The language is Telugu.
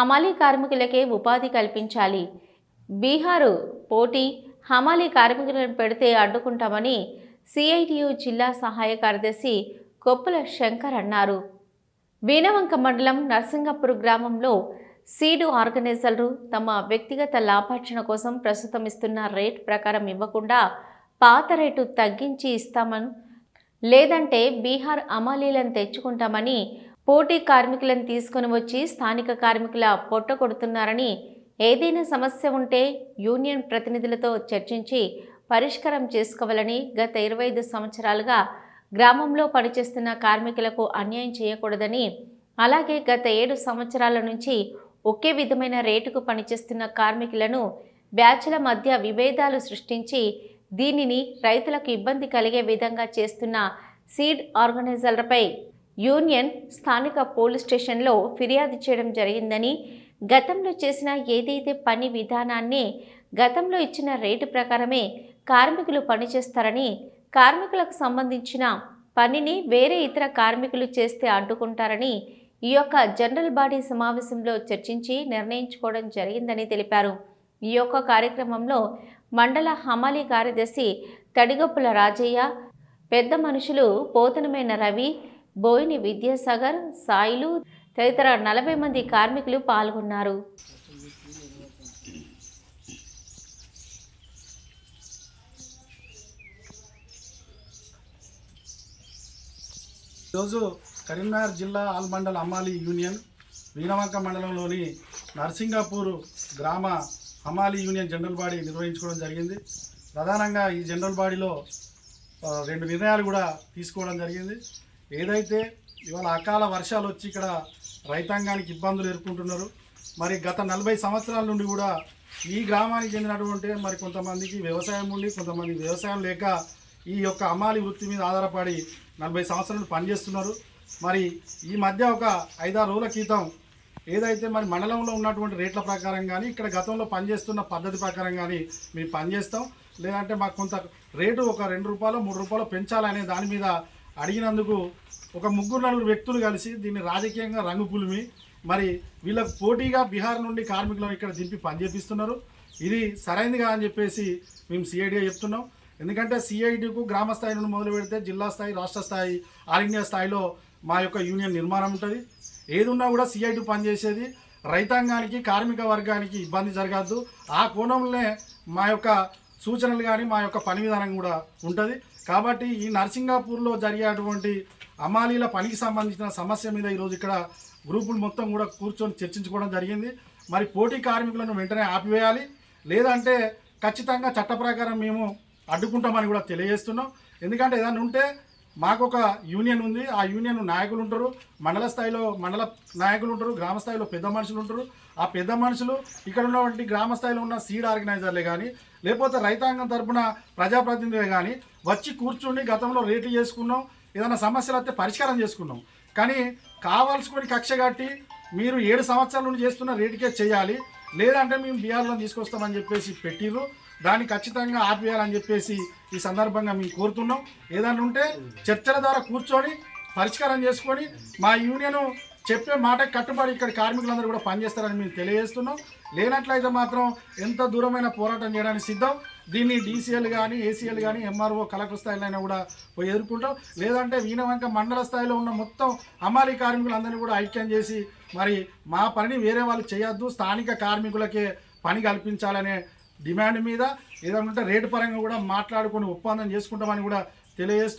హమాలీ కార్మికులకే ఉపాధి కల్పించాలి. బీహారు పోటీ హమాలీ కార్మికులను పెడితే అడ్డుకుంటామని సిఐటియు జిల్లా సహాయ కార్యదర్శి కొప్పుల శంకర్ అన్నారు. వీణవంక మండలం నర్సింగపూర్ గ్రామంలో సీడు ఆర్గనైజర్లు తమ వ్యక్తిగత లాభార్జన కోసం ప్రస్తుతం ఇస్తున్న రేట్ ప్రకారం ఇవ్వకుండా పాత రేటు తగ్గించి ఇస్తామని లేదంటే బీహార్ అమాలీలను తెచ్చుకుంటామని పోటీ కార్మికులను తీసుకొని వచ్చి స్థానిక కార్మికుల పొట్ట కొడుతున్నారని ఏదైనా సమస్య ఉంటే యూనియన్ ప్రతినిధులతో చర్చించి పరిష్కారం చేసుకోవాలని గత ఇరవై ఐదు సంవత్సరాలుగా గ్రామంలో పనిచేస్తున్న కార్మికులకు అన్యాయం చేయకూడదని అలాగే గత ఏడు సంవత్సరాల నుంచి ఒకే విధమైన రేటుకు పనిచేస్తున్న కార్మికులను బ్యాచ్ల మధ్య విభేదాలు సృష్టించి దీనిని రైతులకు ఇబ్బంది కలిగే విధంగా చేస్తున్న సీడ్ ఆర్గనైజర్లపై యూనియన్ స్థానిక పోలీస్ స్టేషన్లో ఫిర్యాదు చేయడం జరిగిందని గతంలో చేసిన ఏదైతే పని విధానాన్ని గతంలో ఇచ్చిన రేటు ప్రకారమే కార్మికులు పనిచేస్తారని కార్మికులకు సంబంధించిన పనిని వేరే ఇతర కార్మికులు చేస్తే అడ్డుకుంటారని ఈ యొక్క జనరల్ బాడీ సమావేశంలో చర్చించి నిర్ణయించుకోవడం జరిగిందని తెలిపారు. ఈ యొక్క కార్యక్రమంలో మండల హమాలి కార్యదర్శి తడిగొప్పుల రాజయ్య పెద్ద మనుషులు పోతనమైన రవి బోయిని విద్యాసాగర్ సాయిలు తదితర నలభై మంది కార్మికులు పాల్గొన్నారు. ఈరోజు కరీంనగర్ జిల్లా ఆల్మండల్ అమ్మాలి యూనియన్ వీణవంక మండలంలోని నర్సింగాపూర్ గ్రామ హమాలి యూనియన్ జనరల్ బాడీ నిర్వహించుకోవడం జరిగింది. ప్రధానంగా ఈ జనరల్ బాడీలో రెండు నిర్ణయాలు కూడా తీసుకోవడం జరిగింది. ఏదైతే ఇవాళ అకాల వర్షాలు వచ్చి ఇక్కడ రైతాంగానికి ఇబ్బందులు ఎదుర్కొంటున్నారు మరి గత నలభై సంవత్సరాల నుండి కూడా ఈ గ్రామానికి చెందినటువంటి మరి కొంతమందికి వ్యవసాయం ఉండి కొంతమంది వ్యవసాయం లేక ఈ యొక్క అమ్మాలి వృత్తి మీద ఆధారపడి నలభై సంవత్సరాలు పనిచేస్తున్నారు. మరి ఈ మధ్య ఒక ఐదారు రోజుల క్రితం ఏదైతే మరి మండలంలో ఉన్నటువంటి రేట్ల ప్రకారం కానీ ఇక్కడ గతంలో పనిచేస్తున్న పద్ధతి ప్రకారం కానీ మేము పనిచేస్తాం. లేదంటే మాకు కొంత రేటు ఒక రెండు రూపాయలు మూడు రూపాయలు పెంచాలనే దాని మీద అడిగినందుకు ఒక ముగ్గురు నలుగురు వ్యక్తులు కలిసి దీన్ని రాజకీయంగా రంగు పులిమి మరి వీళ్ళకు పోటీగా బీహార్ నుండి కార్మికులను ఇక్కడ దింపి పనిచేపిస్తున్నారు. ఇది సరైనదిగా అని చెప్పేసి మేము సిఐడిగా చెప్తున్నాం. ఎందుకంటే సిఐడికు గ్రామ స్థాయి నుండి మొదలు పెడితే జిల్లా స్థాయి రాష్ట్ర స్థాయి ఆల్ ఇండియా స్థాయిలో మా యొక్క యూనియన్ నిర్మాణం ఉంటుంది. ఏది ఉన్నా కూడా సిఐటి పనిచేసేది. రైతాంగానికి కార్మిక వర్గానికి ఇబ్బంది జరగద్దు. ఆ కోణంలోనే మా యొక్క సూచనలు కానీ మా యొక్క పని విధానం కూడా ఉంటుంది. కాబట్టి ఈ నర్సింగాపూర్లో జరిగేటువంటి అమాలీల పనికి సంబంధించిన సమస్య మీద ఈరోజు ఇక్కడ గ్రూపులు మొత్తం కూడా కూర్చొని చర్చించుకోవడం జరిగింది. మరి పోటీ కార్మికులను వెంటనే ఆపివేయాలి. లేదంటే ఖచ్చితంగా చట్ట ప్రకారం మేము అడ్డుకుంటామని కూడా తెలియజేస్తున్నాం. ఎందుకంటే ఏదైనా ఉంటే మాకు ఒక యూనియన్ ఉంది. ఆ యూనియన్ నాయకులు ఉంటారు. మండల స్థాయిలో మండల నాయకులు ఉంటారు. గ్రామ స్థాయిలో పెద్ద మనుషులు ఉంటారు. ఆ పెద్ద మనుషులు ఇక్కడ ఉన్నటువంటి గ్రామ స్థాయిలో ఉన్న సీడ్ ఆర్గనైజర్లే కానీ లేకపోతే రైతాంగం తరపున ప్రజాప్రతినిధులే కానీ వచ్చి కూర్చుండి గతంలో రేట్లు చేసుకున్నాం ఏదైనా సమస్యలు వస్తే పరిష్కారం చేసుకున్నాం. కానీ కావాల్సుకొని కక్ష కట్టి మీరు ఏడు సంవత్సరాల నుండి చేస్తున్న రేటుకే చేయాలి. లేదంటే మేము బీఆర్లో తీసుకొస్తామని చెప్పేసి పెట్టిర్రు. దాన్ని ఖచ్చితంగా ఆపివేయాలని చెప్పేసి ఈ సందర్భంగా మేము కోరుతున్నాం. ఏదైనా ఉంటే చర్చల ద్వారా కూర్చొని పరిష్కారం చేసుకొని మా యూనియను చెప్పే మాట కట్టుబడి ఇక్కడ కార్మికులందరూ కూడా పనిచేస్తారని మేము తెలియజేస్తున్నాం. లేనట్లయితే మాత్రం ఎంత దూరమైన పోరాటం చేయడానికి సిద్ధం. దీన్ని డీసీఎల్ కానీ ఏసీఎల్ కానీ ఎంఆర్ఓ కలెక్టర్ స్థాయిలో అయినా కూడా పోయి ఎదుర్కొంటాం. లేదంటే వీణవంక మండల స్థాయిలో ఉన్న మొత్తం అమాలి కార్మికులందరినీ కూడా ఐక్యం చేసి మరి మా పనిని వేరే వాళ్ళు చేయొద్దు. స్థానిక కార్మికులకే పని కల్పించాలనే డిమాండ్ మీద ఏదైనా ఉంటే రేటు పరంగా కూడా మాట్లాడుకొని ఒప్పందం చేసుకుంటామని కూడా తెలియజేస్తూ